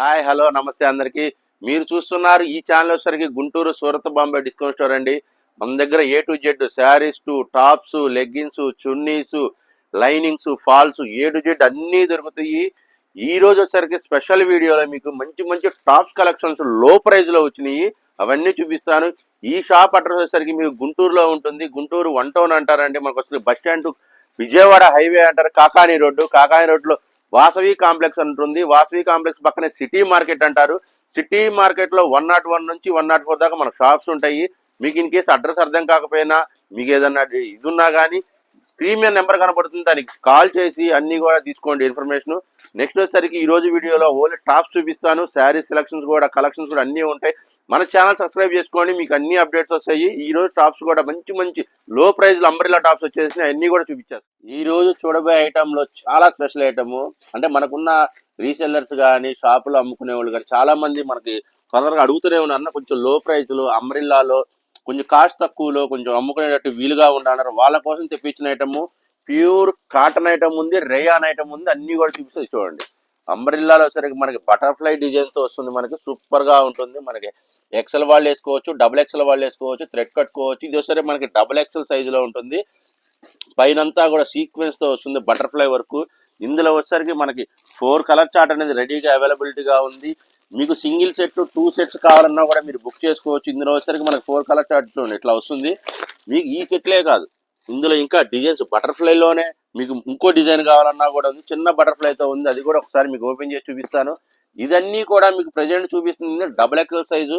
Hi hello నమస్తే అందరికి. మీరు చూస్తున్నారు ఈ ఛానల్ వచ్చేసరికి గుంటూరు సూరత్ బాంబే డిస్కౌంట్ స్టోర్ అండి. మన దగ్గర A to Z sarees to tops leggings chunnis linings falls A to Z అన్నీ దొరుకుతాయి. ఈ రోజు వచ్చేసరికి స్పెషల్ వీడియోలో మీకు మంచి మంచి టాప్స్ కలెక్షన్స్లో ప్రైజ్లో వచ్చినాయి. అవన్నీ చూపిస్తాను. ఈ షాప్ అడ్రస్ వచ్చేసరికి మీకు గుంటూరులో ఉంటుంది. గుంటూరు వన్ టౌన్ అంటారండి. మనకు వచ్చి బస్ స్టాండ్ విజయవాడ హైవే అంటారు. కాకాని రోడ్డు. కాకాని రోడ్లో వాసవి కాంప్లెక్స్ అంటుంది. వాసవి కాంప్లెక్స్ పక్కనే సిటీ మార్కెట్ అంటారు. సిటీ మార్కెట్లో వన్ నాట్ వన్ నుంచి వన్ నాట్ ఫోర్ దాకా మన షాప్స్ ఉంటాయి. మీకు ఇన్ కేసు అడ్రస్ అర్థం కాకపోయినా మీకు ఏదన్నా ఇది ఉన్నా కానీ స్క్రీన్ మీద నెంబర్ కనబడుతుంది దానికి కాల్ చేసి అన్ని కూడా తీసుకోండి ఇన్ఫర్మేషన్. నెక్స్ట్ వచ్చేసరికి ఈ రోజు వీడియోలో ఓన్లీ టాప్స్ చూపిస్తాను. శారీ సెలక్షన్స్ కూడా కలెక్షన్స్ కూడా అన్నీ ఉంటాయి. మన ఛానల్ సబ్స్క్రైబ్ చేసుకోండి. మీకు అన్ని అప్డేట్స్ వస్తాయి. ఈ రోజు టాప్స్ కూడా మంచి మంచి లో ప్రైజ్ అంబ్రిల్లా టాప్స్ వచ్చేసి అన్ని కూడా చూపించేస్తాను ఈ రోజు చూడబోయే ఐటమ్లో చాలా స్పెషల్ ఐటమ్. అంటే మనకున్న రీసెల్లర్స్ కానీ షాపులో అమ్ముకునే వాళ్ళు కానీ చాలా మంది మనకి తొందరగా అడుగుతూనే ఉన్నారు. అన్న కొంచెం లో ప్రైజ్లు అంబ్రిల్లాలో కొంచెం కాస్ట్ తక్కువలో కొంచెం అమ్ముకునేటట్టు వీలుగా ఉండాలన్నారు. వాళ్ళ కోసం తెప్పించిన ఐటమ్ ప్యూర్ కాటన్ ఐటమ్ ఉంది రేయాన్ ఐటమ్ ఉంది అన్ని కూడా చూపిస్తే చూడండి. అంబ్రిల్లాలో సరికి మనకి బటర్ఫ్లై డిజైన్తో వస్తుంది మనకి సూపర్గా ఉంటుంది. మనకి ఎక్సెల్ వాళ్ళు వేసుకోవచ్చు డబుల్ ఎక్సెల్ వాళ్ళు వేసుకోవచ్చు థ్రెడ్ కట్టుకోవచ్చు. ఇది వచ్చేసరికి మనకి డబుల్ ఎక్సెల్ సైజులో ఉంటుంది. పైనంతా కూడా సీక్వెన్స్తో వస్తుంది బటర్ఫ్లై వర్క్. ఇందులో వచ్చేసరికి మనకి ఫోర్ కలర్ చార్ట్ అనేది రెడీగా అవైలబిలిటీగా ఉంది. మీకు సింగిల్ సెట్ టూ సెట్స్ కావాలన్నా కూడా మీరు బుక్ చేసుకోవచ్చు. ఇందులో వచ్చేసరికి మనకు ఫోర్ కలర్ చార్ట్ ఇట్లా వస్తుంది. మీకు ఈ సెట్లే కాదు. ఇందులో ఇంకా డిజైన్స్ బటర్ఫ్లైలోనే మీకు ఇంకో డిజైన్ కావాలన్నా కూడా ఉంది. చిన్న బటర్ఫ్లైతో ఉంది. అది కూడా ఒకసారి మీకు ఓపెన్ చేసి చూపిస్తాను. ఇదన్నీ కూడా మీకు ప్రజెంట్ చూపిస్తుంది. Double XL size.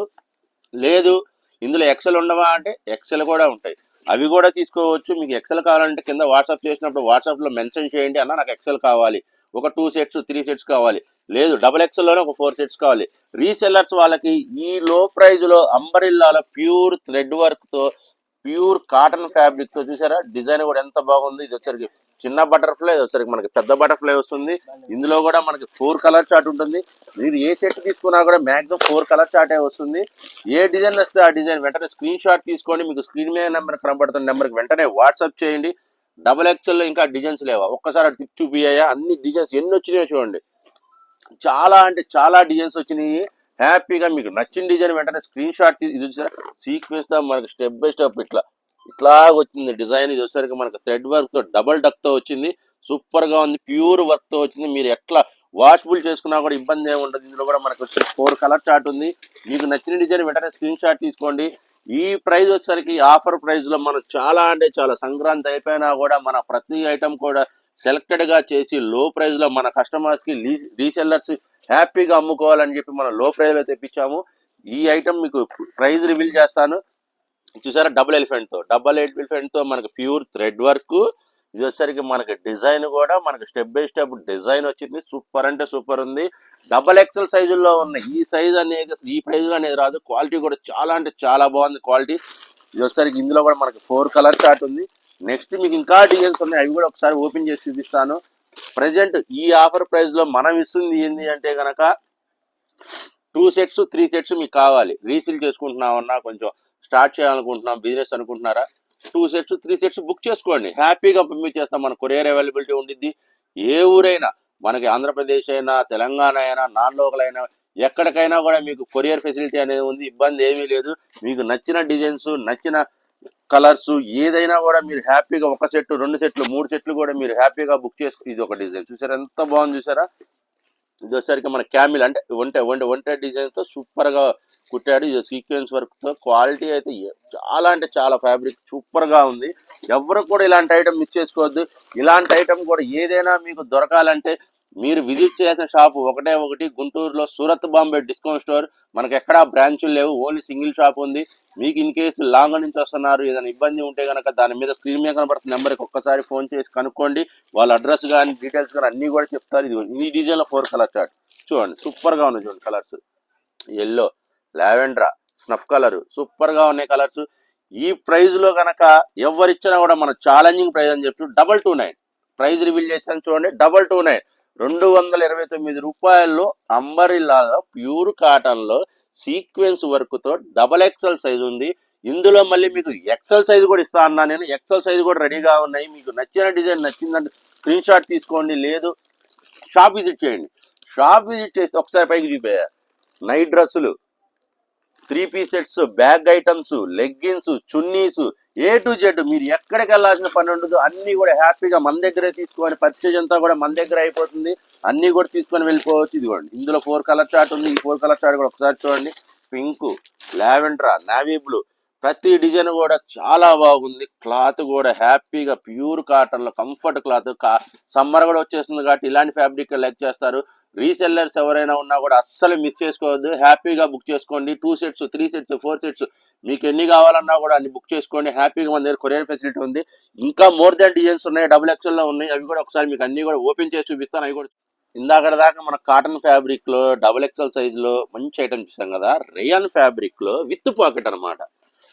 లేదు ఇందులో ఎక్సెల్ ఉండవా అంటే ఎక్సెల్ కూడా ఉంటాయి. అవి కూడా తీసుకోవచ్చు. మీకు ఎక్సెల్ కావాలంటే కింద వాట్సాప్ చేసినప్పుడు వాట్సాప్లో మెన్షన్ చేయండి అన్న నాకు ఎక్సెల్ కావాలి. ఒక టూ సెట్స్ త్రీ సెట్స్ కావాలి. లేదు డబుల్ ఎక్సెల్లోనే ఒక ఫోర్ సెట్స్ కావాలి. రీసెల్లర్స్ వాళ్ళకి ఈ లో ప్రైజ్లో అంబరిల్లాలో ప్యూర్ థ్రెడ్ వర్క్తో ప్యూర్ కాటన్ ఫ్యాబ్రిక్తో చూసారా? డిజైన్ కూడా ఎంత బాగుంది. ఇది వచ్చరికి చిన్న బటర్ఫ్లై ఇది వచ్చరికి మనకి పెద్ద బటర్ఫ్లై వస్తుంది. ఇందులో కూడా మనకి ఫోర్ కలర్ చార్ట్ ఉంటుంది. మీరు ఏ సెట్ తీసుకున్నా కూడా మాక్సిమం ఫోర్ కలర్ చార్టే వస్తుంది. ఏ డిజైన్ వస్తే ఆ డిజైన్ వెంటనే స్క్రీన్ షాట్ తీసుకోండి. మీకు స్క్రీన్ మీద నెంబర్ కనబడుతున్న నెంబర్కి వెంటనే వాట్సాప్ చేయండి. డబల్ ఎక్స్ఎల్లో ఇంకా డిజైన్స్ లేవా? ఒక్కసారి అటు తిప్పి చూపియ్యా అన్ని డిజైన్స్ ఎన్ని వచ్చినాయో చూడండి. చాలా అంటే చాలా డిజైన్స్ వచ్చినాయి. హ్యాపీగా మీకు నచ్చిన డిజైన్ వెంటనే స్క్రీన్ షాట్ తీసి ఇది వచ్చారా సీక్వెన్స్తో మనకి స్టెప్ బై స్టెప్ ఇట్లా ఇట్లా వచ్చింది డిజైన్ ఇది వచ్చేసరికి మనకు థ్రెడ్ వర్క్తో డబల్ డక్తో వచ్చింది. సూపర్గా ఉంది. ప్యూర్ వర్క్తో వచ్చింది. మీరు ఎట్లా వాష్బుల్ చేసుకున్నా కూడా ఇబ్బంది ఏమి ఉండదు. ఇందులో కూడా మనకు ఫోర్ కలర్ చార్ట్ ఉంది. మీకు నచ్చిన డిజైన్ వెంటనే స్క్రీన్ షాట్ తీసుకోండి. ఈ ప్రైజ్ వచ్చేసరికి ఆఫర్ ప్రైజ్లో మనం చాలా అంటే చాలా. సంక్రాంతి అయిపోయినా కూడా మన ప్రతి ఐటెం కూడా సెలెక్టెడ్గా చేసి లో ప్రైజ్లో మన కస్టమర్స్కి రీసెల్లర్స్ హ్యాపీగా అమ్ముకోవాలని చెప్పి మనం లో ప్రైజ్లో తెప్పించాము. ఈ ఐటెం మీకు ప్రైజ్ రివీల్ చేస్తాను. చూసారా? డబుల్ ఎలిఫెంట్తో డబుల్ ఎలిఫెంట్తో మనకు మనకి ప్యూర్ థ్రెడ్ వర్క్ ఇది వచ్చేసరికి మనకి డిజైన్ కూడా మనకి స్టెప్ బై స్టెప్ డిజైన్ వచ్చింది. సూపర్ అంటే సూపర్ ఉంది. డబల్ ఎక్సెల్ సైజుల్లో ఉన్న ఈ సైజ్ అనేది ఈ ప్రైజ్లో అనేది రాదు. క్వాలిటీ కూడా చాలా అంటే చాలా బాగుంది క్వాలిటీ. ఇది వచ్చేసరికి ఇందులో కూడా మనకి ఫోర్ కలర్ చార్ట్ ఉంది. నెక్స్ట్ మీకు ఇంకా డిజైన్స్ ఉన్నాయి. అవి కూడా ఒకసారి ఓపెన్ చేసి చూపిస్తాను. ప్రజెంట్ ఈ ఆఫర్ ప్రైస్లో మనం ఇస్తుంది ఏంది అంటే కనుక టూ సెట్స్ త్రీ సెట్స్ మీకు కావాలి. రీసీల్ చేసుకుంటున్నామన్నా కొంచెం స్టార్ట్ చేయాలనుకుంటున్నాం బిజినెస్ అనుకుంటున్నారా? Two sets three sets book చేసుకోండి. హ్యాపీగా పంపించేస్తాం మన కొరియర్ అవైలబిలిటీ ఉండిద్ది. ఏ ఊరైనా మనకి ఆంధ్రప్రదేశ్ అయినా తెలంగాణ అయినా నాన్ లోకల్ అయినా ఎక్కడికైనా కూడా మీకు కొరియర్ ఫెసిలిటీ అనేది ఉంది. ఇబ్బంది ఏమీ లేదు. మీకు నచ్చిన డిజైన్స్ నచ్చిన కలర్స్ ఏదైనా కూడా మీరు హ్యాపీగా ఒక సెట్ రెండు సెట్లు మూడు సెట్లు కూడా మీరు హ్యాపీగా బుక్ చేసుకో ఇది ఒక డిజైన్. చూసారా? ఎంత బాగుంది చూసారా? ఇది వచ్చేసరికి మన క్యామిల్ అంటే వంట ఒంటె వంట డిజైన్తో సూపర్గా కుట్టాడు. ఇది సీక్వెన్స్ వర్క్తో క్వాలిటీ అయితే చాలా అంటే చాలా ఫ్యాబ్రిక్ సూపర్గా ఉంది. ఎవరు కూడా ఇలాంటి ఐటమ్ మిస్ చేసుకోవద్దు. ఇలాంటి ఐటమ్ కూడా ఏదైనా మీకు దొరకాలంటే మీరు విజిట్ చేసిన షాప్ ఒకటే ఒకటి. గుంటూరులో సూరత్ బాంబే డిస్కౌంట్ స్టోర్. మనకి ఎక్కడా బ్రాంచులు లేవు. ఓన్లీ సింగిల్ షాప్ ఉంది. మీకు ఇన్ కేసు లాంగ్ నుంచి వస్తున్నారు ఏదైనా ఇబ్బంది ఉంటే కనుక దాని మీద స్క్రీన్ మీద కనబడుతున్న నెంబర్కి ఒక్కసారి ఫోన్ చేసి కనుక్కోండి. వాళ్ళ అడ్రస్ కానీ డీటెయిల్స్ కానీ అన్ని కూడా చెప్తారు. ఇది ఈ డిజైన్లో ఫోర్ కలర్ చార్ట్. చూడండి సూపర్గా ఉంది చూడండి colours. Yellow lavender snuff colour. సూపర్గా ఉన్నాయి కలర్స్. ఈ ప్రైజ్లో కనుక ఎవరిచ్చినా కూడా మన ఛాలెంజింగ్ ప్రైజ్ అని చెప్పి double two nine. Prize reveal చేశాను చూడండి డబల్ టూ నైన్. రెండు వందల ఇరవై తొమ్మిది రూపాయల్లో అంబరిలాగా ప్యూర్ కాటన్లో సీక్వెన్స్ వర్క్తో డబల్ ఎక్సెల్ సైజ్ ఉంది. ఇందులో మళ్ళీ మీకు ఎక్సెల్ సైజ్ కూడా ఇస్తా అన్నా నేను. ఎక్సెల్ సైజ్ కూడా రెడీగా ఉన్నాయి. మీకు నచ్చిన డిజైన్ నచ్చిందంటే స్క్రీన్ షాట్ తీసుకోండి. లేదు షాప్ విజిట్ చేయండి. షాప్ విజిట్ చేస్తే ఒకసారి పైకి చూపే నైట్ డ్రెస్సులు three piece sets bag items leggings chunnis A to Z మీరు ఎక్కడికి వెళ్ళాల్సిన పని ఉండదు. అన్ని కూడా హ్యాపీగా మన దగ్గరే తీసుకొని పర్చేజ్ అంతా కూడా మన దగ్గర అయిపోతుంది. అన్ని కూడా తీసుకొని వెళ్ళిపోవచ్చు. ఇదిగోండి. ఇందులో ఫోర్ కలర్ చార్ట్ ఉంది. ఈ ఫోర్ కలర్ చార్ట్ కూడా ఒకసారి చూడండి. Pink lavender navy blue. ప్రతి డిజైన్ కూడా చాలా బాగుంది. క్లాత్ కూడా హ్యాపీగా ప్యూర్ కాటన్లో కంఫర్ట్ క్లాత్. సమ్మర్ కూడా వచ్చేస్తుంది కాబట్టి ఇలాంటి ఫ్యాబ్రిక్ లైక్ చేస్తారు. రీసెల్లర్స్ ఎవరైనా ఉన్నా కూడా అస్సలు మిస్ చేసుకోవద్దు. హ్యాపీగా బుక్ చేసుకోండి. Two sets three sets four sets. మీకు ఎన్ని కావాలన్నా కూడా అన్ని బుక్ చేసుకోండి. హ్యాపీగా మన దగ్గర కొరియర్ ఫెసిలిటీ ఉంది. ఇంకా మోర్ దాన్ డిజైన్స్ ఉన్నాయి. డబుల్ ఎక్స్ఎల్లో ఉన్నాయి. అవి కూడా ఒకసారి మీకు అన్ని కూడా ఓపెన్ చేసి చూపిస్తాను. అవి కూడా ఇందాక దాకా మన కాటన్ ఫ్యాబ్రిక్లో డబుల్ ఎక్స్ఎల్ సైజ్లో మంచి ఐటమ్ చూసాం కదా. రేయన్ ఫ్యాబ్రిక్లో విత్ పాకెట్ అన్నమాట.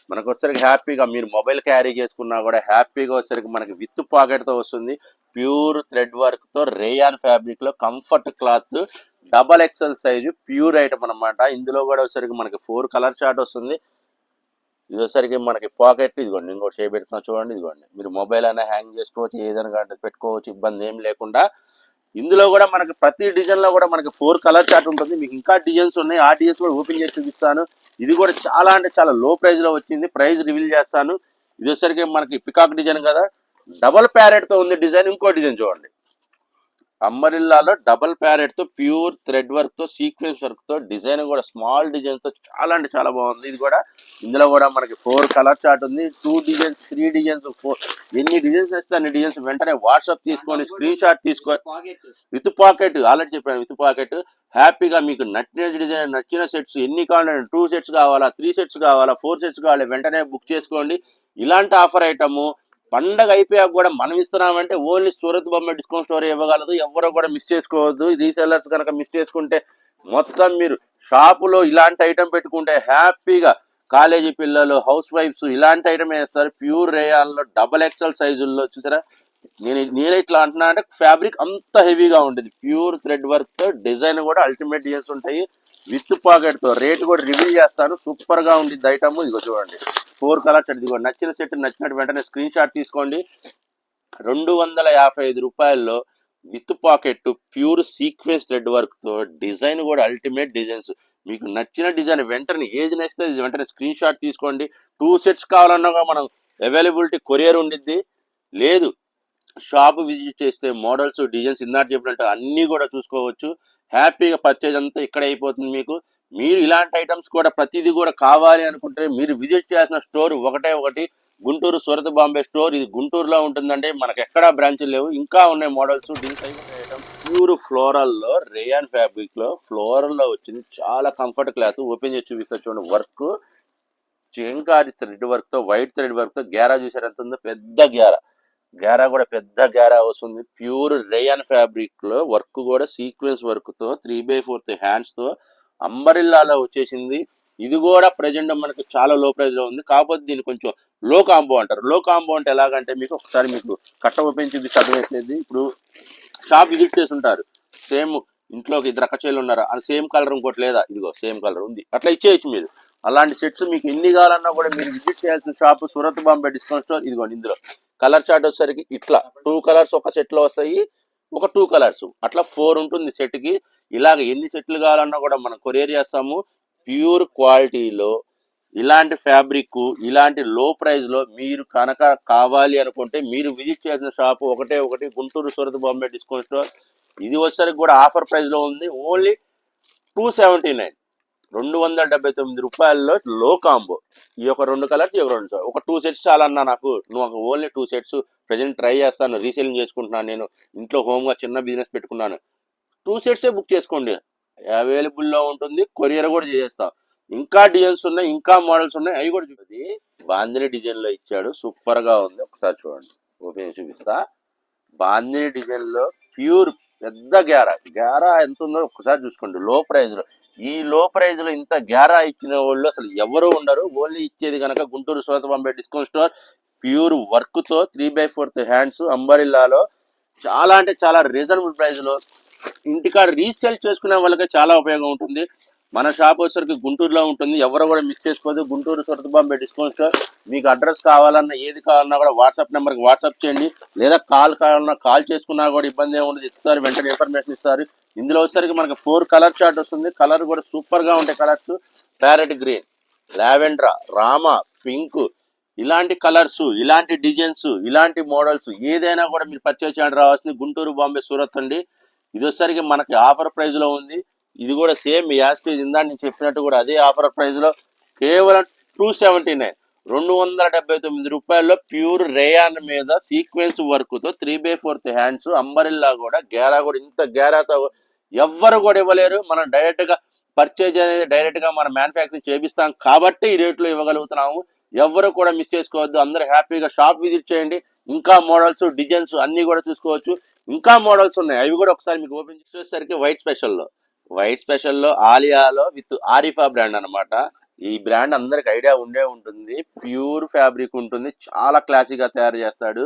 మనకు వచ్చరికి హ్యాపీగా మీరు మొబైల్ క్యారీ చేసుకున్నా కూడా హ్యాపీగా వచ్చరికి మనకి విత్ పాకెట్తో వస్తుంది. ప్యూర్ థ్రెడ్ వర్క్తో రేయాన్ ఫ్యాబ్రిక్లో comfort cloth double XL size pure item అన్నమాట. ఇందులో కూడా వచ్చరికి మనకి ఫోర్ కలర్ చార్ట్ వస్తుంది. ఇది వచ్చరికి మనకి పాకెట్ ఇదిగోండి ఇంకోటి చేయబెడుతున్నా చూడండి ఇదిగోండి. మీరు మొబైల్ అయినా హ్యాంగ్ చేసుకోవచ్చు ఏదైనా పెట్టుకోవచ్చు ఇబ్బంది ఏం లేకుండా ఇందులో కూడా మనకి ప్రతి డిజైన్లో కూడా మనకి ఫోర్ కలర్ చార్ట్ ఉంటుంది. మీకు ఇంకా డిజైన్స్ ఉన్నాయి. ఆ డిజైన్స్ కూడా ఓపెన్ చేసి చూపిస్తాను. ఇది కూడా చాలా అంటే చాలా లో ప్రైజ్లో వచ్చింది. ప్రైజ్ రివీల్ చేస్తాను. ఇది వచ్చేసరికి మనకి పికాక్ డిజైన్ కదా. డబల్ ప్యారెట్తో ఉంది డిజైన్. ఇంకో డిజైన్ చూడండి. అంబరిల్లాలో డబల్ ప్యారెట్తో ప్యూర్ థ్రెడ్ వర్క్తో సీక్వెన్స్ వర్క్తో డిజైన్ కూడా స్మాల్ డిజైన్తో చాలా అంటే చాలా బాగుంది. ఇది కూడా ఇందులో కూడా మనకి ఫోర్ కలర్ చార్ట్ ఉంది. Two designs three designs four ఎన్ని డిజైన్స్ వేస్తే అన్ని డిజైన్స్ వెంటనే వాట్సాప్ తీసుకొని స్క్రీన్ షాట్ తీసుకొని విత్ పాకెట్ ఆల్రెడీ చెప్పాను విత్ పాకెట్. హ్యాపీగా మీకు నచ్చిన డిజైన్ నచ్చిన సెట్స్ ఎన్ని కావాలంటే టూ సెట్స్ కావాలా త్రీ సెట్స్ కావాలా ఫోర్ సెట్స్ కావాలి వెంటనే బుక్ చేసుకోండి. ఇలాంటి ఆఫర్ ఐటమ్ పండగ అయిపోయాక కూడా మనం ఇస్తున్నామంటే ఓన్లీ సూరత్ బొమ్మ డిస్కౌంట్ స్టోర్ ఇవ్వగలదు. ఎవరో కూడా మిస్ చేసుకోవద్దు. రీసెల్లర్స్ కనుక మిస్ చేసుకుంటే మొత్తం మీరు షాపులో ఇలాంటి ఐటెం పెట్టుకుంటే హ్యాపీగా కాలేజీ పిల్లలు హౌస్ వైఫ్స్ ఇలాంటి ఐటమ్ వేస్తారు. ప్యూర్ రేయాల్లో డబల్ ఎక్సెల్ సైజుల్లో చూసారా? నేను నేను ఇట్లా అంటున్నా అంటే ఫ్యాబ్రిక్ అంత హెవీగా ఉంటుంది. ప్యూర్ థ్రెడ్ వర్క్తో డిజైన్ కూడా అల్టిమేట్ చేస్తుంటాయి ఉంటాయి. విత్ పాకెట్తో రేట్ కూడా రివ్యూ చేస్తాను. సూపర్గా ఉంటుంది ఐటమ్ ఇదిగో చూడండి. ఫోర్ కలర్స్ ఇదిగో నచ్చిన సెట్ నచ్చినట్టు వెంటనే స్క్రీన్ షాట్ తీసుకోండి. రెండు వందల యాభై ఐదు రూపాయల్లో with pocket pure sequence thread వర్క్తో డిజైన్ కూడా అల్టిమేట్ డిజైన్స్. మీకు నచ్చిన డిజైన్ వెంటనే ఏది నచ్చితే వెంటనే స్క్రీన్ షాట్ తీసుకోండి. టూ సెట్స్ కావాలన్నా కూడా మనం అవైలబిలిటీ కొరియర్ ఉండిద్ది. లేదు షాప్ విజిట్ చేస్తే మోడల్స్ డిజైన్స్ ఇందాక చెప్పినట్టు అన్నీ కూడా చూసుకోవచ్చు. హ్యాపీగా పర్చేజ్ అంతా ఇక్కడ అయిపోతుంది మీకు. మీరు ఇలాంటి ఐటమ్స్ కూడా ప్రతిదీ కూడా కావాలి అనుకుంటే మీరు విజిట్ చేసిన స్టోర్ ఒకటే ఒకటి. గుంటూరు సూరత్ బాంబే స్టోర్ ఇది గుంటూరులో ఉంటుందంటే మనకు ఎక్కడా బ్రాంచ్లు లేవు. ఇంకా ఉన్నాయి మోడల్స్ దీని ఐటమ్ ప్యూర్ ఫ్లోరల్లో రేయాన్ ఫ్యాబ్రిక్లో ఫ్లోరల్లో వచ్చింది. చాలా కంఫర్ట్ క్లాత్ ఓపెన్ చేసి చూపిస్తా చూడండి. వర్క్. చిరంకారి థ్రెడ్ వర్క్తో వైట్ థ్రెడ్ వర్క్తో గ్యారా చూసారు ఎంత ఉందో? పెద్ద గ్యారా గారా కూడా పెద్ద గారా వస్తుంది ప్యూర్ రేయన్ ఫ్యాబ్రిక్లో వర్క్ కూడా సీక్వెన్స్ వర్క్తో త్రీ బై ఫోర్త్ హ్యాండ్స్తో అంబరిల్లాలో వచ్చేసింది. ఇది కూడా ప్రజెంట్ మనకు చాలా లో ప్రైస్లో ఉంది. కాకపోతే దీన్ని కొంచెం లో కాంబో అంటారు. లో కాంబో అంటే ఎలాగంటే మీకు ఒకసారి మీకు కట్ట ఓపెన్ చేసి చదివేసేది. ఇప్పుడు షాప్ విజిట్ చేసి ఉంటారు సేమ్ ఇంట్లో ఇద్దరు అక్కచేలు ఉన్నారు? అది సేమ్ కలర్ ఇంకోటి లేదా? ఇదిగో సేమ్ కలర్ ఉంది. అట్లా ఇచ్చేయచ్చు మీరు. అలాంటి సెట్స్ మీకు ఎన్ని కావాలన్నా కూడా మీరు విజిట్ చేయాల్సిన shop Surat Bombay discount store. ఇదిగోండి ఇందులో. కలర్ చార్ట్ వచ్చేసరికి ఇట్లా. టూ కలర్స్ ఒక సెట్లో వస్తాయి. ఒక టూ కలర్స్ అట్లా ఫోర్ ఉంటుంది సెట్కి. ఇలాగ ఎన్ని సెట్లు కావాలన్నా కూడా మనం కొరియర్ చేస్తాము. ప్యూర్ క్వాలిటీలో ఇలాంటి ఫ్యాబ్రిక్ ఇలాంటి లో ప్రైస్లో మీరు కనుక కావాలి అనుకుంటే మీరు విజిట్ చేసిన షాప్ ఒకటే ఒకటి గుంటూరు సూరత్ బాంబే డిస్కౌంట్ స్టోర్. ఇది వచ్చేసరికి కూడా ఆఫర్ ప్రైస్లో ఉంది. ఓన్లీ టూ సెవెంటీ నైన్ రెండు వందల డెబ్బై తొమ్మిది రూపాయల్లో లో కాంబో ఈ యొక్క రెండు కలర్స్ ఈ యొక్క రెండు ఒక టూ సెట్స్ చాలన్నా నాకు. నువ్వు only two sets present try చేస్తాను. రీసేలింగ్ చేసుకుంటున్నాను నేను. ఇంట్లో హోమ్గా చిన్న బిజినెస్ పెట్టుకున్నాను. టూ సెట్సే బుక్ చేసుకోండి. అవైలబుల్లో ఉంటుంది. కొరియర్ కూడా చేసేస్తాం. ఇంకా డిజైన్స్ ఉన్నాయి ఇంకా మోడల్స్ ఉన్నాయి. అవి కూడా చూపి బాందిని డిజైన్లో ఇచ్చాడు. సూపర్గా ఉంది. ఒకసారి చూడండి. ఓపెన్ చూపిస్తా. బాందిని డిజైన్లో ప్యూర్ పెద్ద గ్యారా. గ్యారా ఎంత ఉందో ఒకసారి చూసుకోండి. లో ప్రైజ్లో. ఈ లో ప్రైజ్లో ఇంత గ్యారా ఇచ్చిన వాళ్ళు అసలు ఎవరు ఉండరు. ఓన్లీ ఇచ్చేది కనుక గుంటూరు సోత బాంబే డిస్కౌంట్ స్టోర్. ప్యూర్ వర్క్తో త్రీ బై ఫోర్త్ హ్యాండ్స్ అంబరిల్లాలో. చాలా అంటే చాలా రీజనబుల్ ప్రైస్లో. ఇంటికాడ రీసేల్ చేసుకునే వాళ్ళకి చాలా ఉపయోగం ఉంటుంది. మన షాప్ వచ్చేసరికి గుంటూరులో ఉంటుంది. ఎవరు కూడా మిస్ చేసుకోదు గుంటూరు సురత్ బాంబే డిస్కౌంట్ స్టోర్ మీకు అడ్రస్ కావాలన్నా ఏది కావాలన్నా కూడా వాట్సాప్ నెంబర్కి వాట్సాప్ చేయండి. లేదా కాల్ కావాలన్నా కాల్ చేసుకున్నా కూడా ఇబ్బంది ఏముండదు ఇస్తారు వెంటనే ఇన్ఫర్మేషన్ ఇస్తారు. ఇందులో వచ్చేసరికి మనకి ఫోర్ కలర్ చార్ట్ వస్తుంది. కలర్ కూడా సూపర్గా ఉంటాయి కలర్స్ ప్యారెట్ గ్రీన్ లావెండ్రా రామా పింక్ ఇలాంటి కలర్స్ ఇలాంటి డిజైన్స్ ఇలాంటి మోడల్స్ ఏదైనా కూడా మీరు పర్చేజ్ చేయడానికి రావాల్సింది గుంటూరు బాంబే సూరత్ అండి. ఇది వచ్చరికి మనకి ఆఫర్ ప్రైస్లో ఉంది. ఇది కూడా సేమ్ యాస్టేజ్ ఇందా నేను చెప్పినట్టు కూడా అదే ఆఫర్ ప్రైస్లో కేవలం టూ సెవెంటీ నైన్ రెండు వందల డెబ్బై తొమ్మిది రూపాయల్లో ప్యూర్ రేయాన్ మీద సీక్వెన్స్ వర్క్తో three by fourth hands umbrella కూడా గేరా కూడా ఇంత గేరాతో ఎవ్వరు కూడా ఇవ్వలేరు. మనం డైరెక్ట్గా పర్చేజ్ అనేది డైరెక్ట్గా మనం మ్యానుఫ్యాక్చరింగ్ చేపిస్తాం కాబట్టి ఈ రేట్లో ఇవ్వగలుగుతున్నాము. ఎవరు కూడా మిస్ చేసుకోవద్దు. అందరూ హ్యాపీగా షాప్ విజిట్ చేయండి. ఇంకా మోడల్స్ డిజైన్స్ అన్ని కూడా చూసుకోవచ్చు. ఇంకా మోడల్స్ ఉన్నాయి. అవి కూడా ఒకసారి మీకు ఓపెన్ చేసేసరికి వైట్ స్పెషల్లో వైట్ స్పెషల్లో ఆలియాలో విత్ ఆరిఫా బ్రాండ్ అన్నమాట. ఈ బ్రాండ్ అందరికి ఐడియా ఉండే ఉంటుంది. ప్యూర్ ఫ్యాబ్రిక్ ఉంటుంది. చాలా క్లాసిక్గా తయారు చేస్తాడు.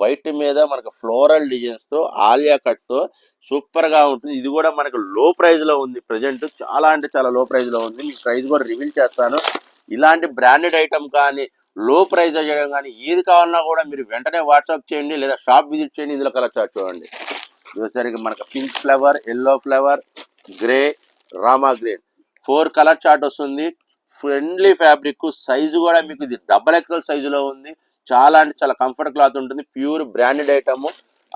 వైట్ మీద మనకు ఫ్లోరల్ డిజైన్స్తో ఆలియా కట్తో సూపర్గా ఉంటుంది. ఇది కూడా మనకు లో ప్రైజ్లో ఉంది ప్రజెంట్. చాలా అంటే చాలా లో ప్రైజ్లో ఉంది. మీకు ప్రైస్ కూడా రివీల్ చేస్తాను. ఇలాంటి బ్రాండెడ్ ఐటమ్ కానీ లో ప్రైజ్ చేయడం కానీ ఏది కావాలన్నా కూడా మీరు వెంటనే వాట్సాప్ చేయండి లేదా షాప్ విజిట్ చేయండి. ఇందులో కలర్ చూడండి. ఇదిసరికి మనకు pink flower yellow flower grey Rama green. Four colour chart వస్తుంది. ఫ్రెండ్లీ ఫ్యాబ్రిక్ సైజు కూడా మీకు ఇది డబల్ ఎక్సెల్ సైజులో ఉంది. చాలా అంటే చాలా కంఫర్ట్ క్లాత్ ఉంటుంది. Pure branded item.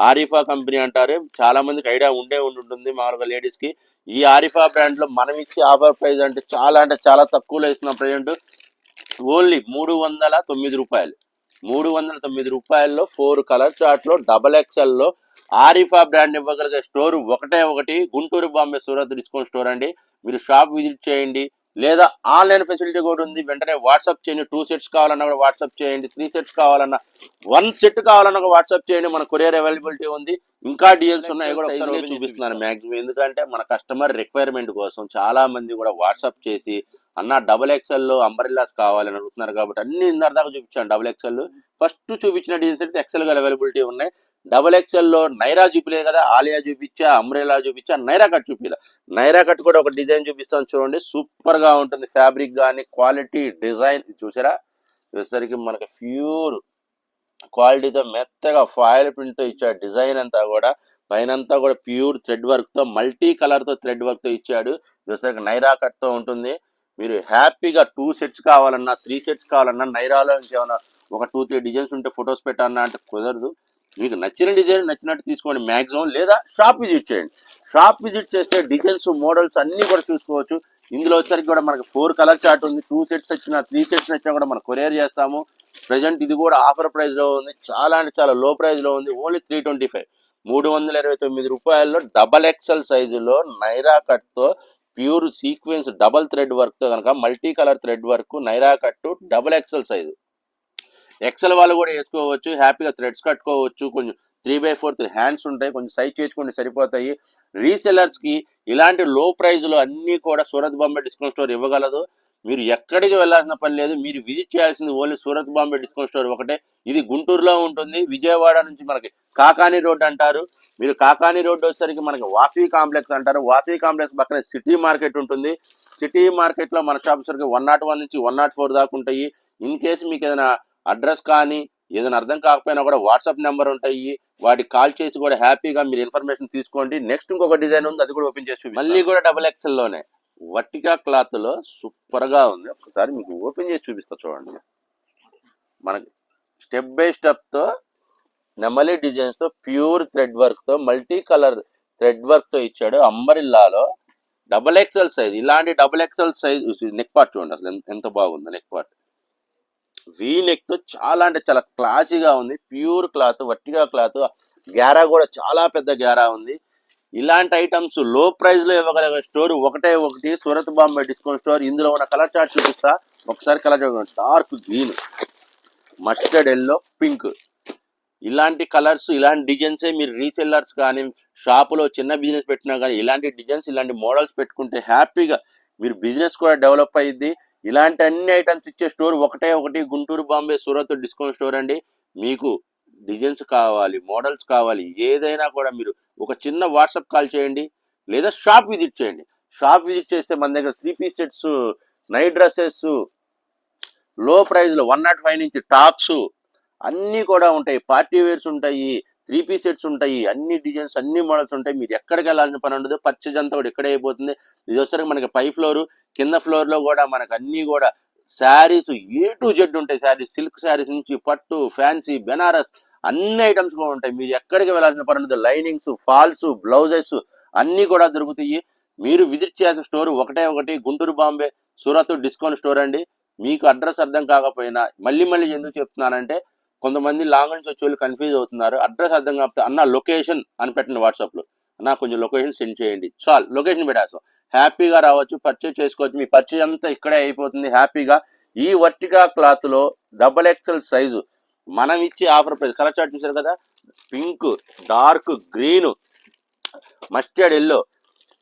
Arifa company అంటారు. చాలా మందికి ఐడియా ఉండే ఉండి ఉంటుంది మామూలుగా లేడీస్కి. ఈ ఆరిఫా బ్రాండ్లో మనం ఇచ్చే ఆఫర్ ప్రైస్ అంటే చాలా అంటే చాలా తక్కువలో ఇస్తున్నాం. ప్రజెంట్ ఓన్లీ మూడు వందల తొమ్మిది రూపాయలు. మూడు వందల తొమ్మిది రూపాయల్లో ఫోర్ కలర్ చార్ట్లో డబల్ ఎక్స్ఎల్లో ఆరిఫా బ్రాండ్ ఇవ్వగలిగే స్టోర్ ఒకటే ఒకటి గుంటూరు బాంబే సూరత్ డిస్కౌంట్ స్టోర్ అండి. మీరు షాప్ విజిట్ చేయండి. లేదా ఆన్లైన్ ఫెసిలిటీ కూడా ఉంది. వెంటనే వాట్సాప్ చేయండి. టూ సెట్స్ కావాలన్నా కూడా వాట్సాప్ చేయండి. త్రీ సెట్స్ కావాలన్నా వన్ సెట్ కావాలన్నా కూడా వాట్సాప్ చేయండి. మన కొరియర్ అవైలబిలిటీ ఉంది. ఇంకా డీఎల్స్ ఉన్నాయి కూడా ఒకసారి చూపిస్తున్నాను. మాక్సిమం ఎందుకంటే మన కస్టమర్ రిక్వైర్మెంట్ కోసం చాలా మంది కూడా వాట్సాప్ చేసి అన్న డబుల్ ఎక్స్ఎల్లో అంబరిల్లాస్ కావాలని అడుగుతున్నారు కాబట్టి అన్ని ఇందరి దాకా చూపించాను డబుల్ ఎక్సెల్ ఫస్ట్ చూపించిన డిజైన్స్ అయితే ఎక్సెల్గా అవైలబిలిటీ ఉన్నాయి. డబుల్ ఎక్సెల్లో నైరా చూపిలే కదా ఆలియా చూపించా అమ్రేలా చూపించా నైరా కట్ చూపిలా. నైరా కట్ కూడా ఒక డిజైన్ చూపిస్తాను చూడండి. సూపర్గా ఉంటుంది ఫ్యాబ్రిక్ కానీ క్వాలిటీ డిజైన్ చూసారా? వచ్చేసరికి మనకి ప్యూర్ క్వాలిటీతో మెత్తగా ఫాయిల్ ప్రింట్తో ఇచ్చాడు డిజైన్ అంతా కూడా. పైనంతా కూడా ప్యూర్ థ్రెడ్ వర్క్తో మల్టీ కలర్తో థ్రెడ్ వర్క్తో ఇచ్చాడు. చూసరికి నైరా కట్తో ఉంటుంది. మీరు హ్యాపీగా టూ సెట్స్ కావాలన్నా త్రీ సెట్స్ కావాలన్నా నైరాలో ఇంకేమైనా ఒక టూ త్రీ డిజైన్స్ ఉంటే ఫొటోస్ పెట్టాలన్నా అంటే కుదరదు. మీకు నచ్చిన డిజైన్ నచ్చినట్టు తీసుకోండి. మ్యాక్సిమం లేదా షాప్ విజిట్ చేయండి. షాప్ విజిట్ చేస్తే డిజైన్స్ మోడల్స్ అన్నీ కూడా చూసుకోవచ్చు. ఇందులో వచ్చేసరికి కూడా మనకి ఫోర్ కలర్ చార్ట్ ఉంది. టూ సెట్స్ వచ్చినా త్రీ సెట్స్ వచ్చినా కూడా మనం కొరియర్ చేస్తాము. ప్రజెంట్ ఇది కూడా ఆఫర్ ప్రైస్లో ఉంది. చాలా అంటే చాలా లో ప్రైస్లో ఉంది. Only three twenty five. మూడు వందల ఇరవై తొమ్మిది రూపాయల్లో డబల్ ఎక్సెల్ సైజులో నైరా కట్తో ప్యూర్ సీక్వెన్స్ డబల్ థ్రెడ్ వర్క్తో కనుక multi colour thread work Naira cut double XL size. XL వాళ్ళు కూడా వేసుకోవచ్చు హ్యాపీగా థ్రెడ్స్ కట్టుకోవచ్చు కొంచెం త్రీ బై ఫోర్త్ హ్యాండ్స్ ఉంటాయి కొంచెం సైజ్ చేసుకుంటే సరిపోతాయి. రీసెలర్స్కి ఇలాంటి లో ప్రైజ్లో అన్నీ కూడా సూరత్ బాంబే డిస్కౌంట్ స్టోర్ ఇవ్వగలదు. మీరు ఎక్కడికి వెళ్ళాల్సిన పని లేదు. మీరు విజిట్ చేయాల్సింది only Surat Bombay discount store ఒకటే. ఇది గుంటూరులో ఉంటుంది. విజయవాడ నుంచి మనకి కాకాని రోడ్ అంటారు. మీరు కాకాని రోడ్ వచ్చేసరికి మనకి వాసీ కాంప్లెక్స్ అంటారు. వాసీ కాంప్లెక్స్ పక్కన సిటీ మార్కెట్ ఉంటుంది. సిటీ మార్కెట్లో మన షాప్ వచ్చరికి వన్ నాట్ వన్ నుంచి వన్ నాట్ ఫోర్ దాకా ఉంటాయి. ఇన్ కేసు మీకు ఏదైనా అడ్రస్ కానీ ఏదైనా అర్థం కాకపోయినా కూడా వాట్సాప్ నెంబర్ ఉంటాయి. వాటికి కాల్ చేసి కూడా హ్యాపీగా మీరు ఇన్ఫర్మేషన్ తీసుకోండి. నెక్స్ట్ ఇంకొక డిజైన్ ఉంది. అది కూడా ఓపెన్ చేసి మళ్ళీ కూడా డబుల్ ఎక్సెల్లోనే వట్టికా క్లాత్లో సూపర్గా ఉంది. ఒకసారి మీకు ఓపెన్ చేసి చూపిస్తా చూడండి. మనకి స్టెప్ బై స్టెప్తో నెమలి డిజైన్స్తో ప్యూర్ థ్రెడ్ వర్క్తో మల్టీ కలర్ థ్రెడ్ వర్క్తో ఇచ్చాడు అంబరిల్లాలో. డబుల్ ఎక్స్ఎల్ సైజ్ ఇలాంటి double XL size neck part చూడండి అసలు ఎంత- బాగుంది నెక్ పార్ట్. వీ నెక్తో చాలా అంటే చాలా క్లాసీగా ఉంది. ప్యూర్ క్లాత్ వట్టిగా క్లాత్. గ్యారా కూడా చాలా పెద్ద గ్యారా ఉంది. ఇలాంటి ఐటమ్స్లో ప్రైస్లో ఇవ్వగలిగే స్టోర్ ఒకటే ఒకటి. Surat Bombay discount store. ఇందులో ఉన్న కలర్ చార్ట్ చూపిస్తా. ఒకసారి colour chart dark green mustard yellow pink. ఇలాంటి కలర్స్ ఇలాంటి డిజైన్సే మీరు రీసెల్లర్స్ కానీ షాపులో చిన్న బిజినెస్ పెట్టినా కానీ ఇలాంటి డిజైన్స్ ఇలాంటి మోడల్స్ పెట్టుకుంటే హ్యాపీగా మీరు బిజినెస్ కూడా డెవలప్ అయ్యింది ఇలాంటి అన్ని ఐటమ్స్ ఇచ్చే స్టోర్ ఒకటే ఒకటి. గుంటూరు బాంబే సూరత్ డిస్కౌంట్ స్టోర్ అండి. మీకు డిజైన్స్ కావాలి మోడల్స్ కావాలి ఏదైనా కూడా మీరు ఒక చిన్న వాట్సాప్ కాల్ చేయండి లేదా షాప్ విజిట్ చేయండి. షాప్ విజిట్ చేస్తే మన దగ్గర త్రీ పీస్ సెట్స్ నైట్ డ్రెస్సెస్లో ప్రైజ్లో వన్ నాట్ ఫైవ్ నుంచి టాప్స్ అన్నీ కూడా ఉంటాయి. పార్టీ వేర్స్ ఉంటాయి త్రీ పీస్ సెట్స్ ఉంటాయి అన్ని డిజైన్స్ అన్ని మోడల్స్ ఉంటాయి. మీరు ఎక్కడికి వెళ్ళాల్సిన పని ఉండదు. పర్చేజ్ అంతా కూడా ఇక్కడే అయిపోతుంది. ఇది వచ్చరికి మనకి పై ఫ్లోర్ కింద ఫ్లోర్లో కూడా మనకు అన్ని కూడా శారీస్ ఏ టు జెడ్ ఉంటాయి శారీస్ సిల్క్ శారీస్ నుంచి పట్టు ఫ్యాన్సీ బెనారస్ అన్ని ఐటమ్స్ కూడా ఉంటాయి. మీరు ఎక్కడికి వెళ్ళాల్సిన పని ఉండదు. లైనింగ్స్ ఫాల్స్ బ్లౌజెస్ అన్నీ కూడా దొరుకుతాయి. మీరు విజిట్ చేయాల్సిన స్టోర్ ఒకటే ఒకటి గుంటూరు బాంబే సూరత్ డిస్కౌంట్ స్టోర్ అండి. మీకు అడ్రస్ అర్థం కాకపోయినా మళ్ళీ మళ్ళీ ఎందుకు చెప్తున్నానంటే కొంతమంది లాంగ్ నుంచి వచ్చే వాళ్ళు కన్ఫ్యూజ్ అవుతున్నారు. అడ్రస్ అర్థం కాకపోతే అన్న లొకేషన్ అని పెట్టండి వాట్సాప్ నాకు కొంచెం లొకేషన్ సెండ్ చేయండి. చాలు లొకేషన్ పెట్టేస్తాం హ్యాపీగా రావచ్చు పర్చేజ్ చేసుకోవచ్చు. మీ పర్చేజ్ అంతా ఇక్కడే అయిపోతుంది. హ్యాపీగా ఈ వర్టికా క్లాత్లో డబల్ ఎక్సెల్ సైజు మనం ఇచ్చే ఆఫర్ ప్రైస్ కలర్ చార్ట్ చూసారు కదా? Pink dark green mustard yellow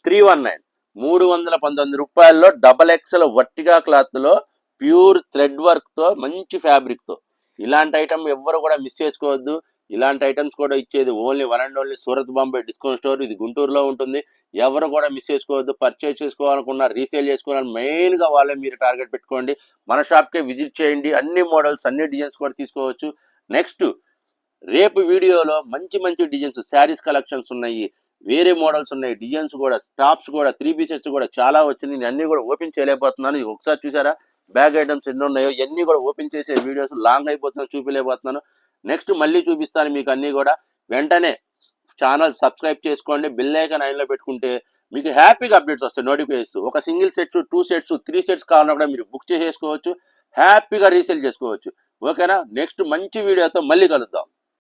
three one nine మూడు వందల పంతొమ్మిది రూపాయల్లో డబల్ ఎక్సెల్ వర్టిగా క్లాత్లో ప్యూర్ థ్రెడ్ వర్క్తో మంచి ఫ్యాబ్రిక్తో. ఇలాంటి ఐటమ్ ఎవ్వరు కూడా మిస్ చేసుకోవద్దు. ఇలాంటి ఐటమ్స్ కూడా ఇచ్చేది only one and only Surat Bombay discount store. ఇది గుంటూరులో ఉంటుంది. ఎవరు కూడా మిస్ చేసుకోవద్దు. పర్చేజ్ చేసుకోవాలనుకున్నా రీసేల్ చేసుకోవాలని మెయిన్గా వాళ్ళే మీరు టార్గెట్ పెట్టుకోండి. మన షాప్కే విజిట్ చేయండి. అన్ని మోడల్స్ అన్ని డిజైన్స్ కూడా తీసుకోవచ్చు. నెక్స్ట్ రేపు వీడియోలో మంచి మంచి డిజైన్స్ శారీస్ కలెక్షన్స్ ఉన్నాయి. వేరే మోడల్స్ ఉన్నాయి. డిజైన్స్ కూడా స్టాప్స్ కూడా త్రీ పీసెస్ కూడా చాలా వచ్చినాయి. నేను అన్నీ కూడా ఓపెన్ చేయలేకపోతున్నాను. ఒకసారి చూసారా? బ్యాగ్ ఐటమ్స్ ఎన్ని ఉన్నాయో ఇవన్నీ కూడా ఓపెన్ చేసే వీడియోస్ లాంగ్ అయిపోతున్నాను చూపించలేకపోతున్నాను నెక్స్ట్ మళ్ళీ చూపిస్తాను మీకు అన్ని కూడా. వెంటనే ఛానల్ సబ్స్క్రైబ్ చేసుకోండి. బిల్ ఐకాన్లో పెట్టుకుంటే మీకు హ్యాపీగా అప్డేట్స్ వస్తాయి నోటిఫికేషన్స్. ఒక single sets two sets three sets కావాలన్నా కూడా మీరు బుక్ చేసేసుకోవచ్చు. హ్యాపీగా రీసేల్ చేసుకోవచ్చు. ఓకేనా? నెక్స్ట్ మంచి వీడియోతో మళ్ళీ కలుద్దాం.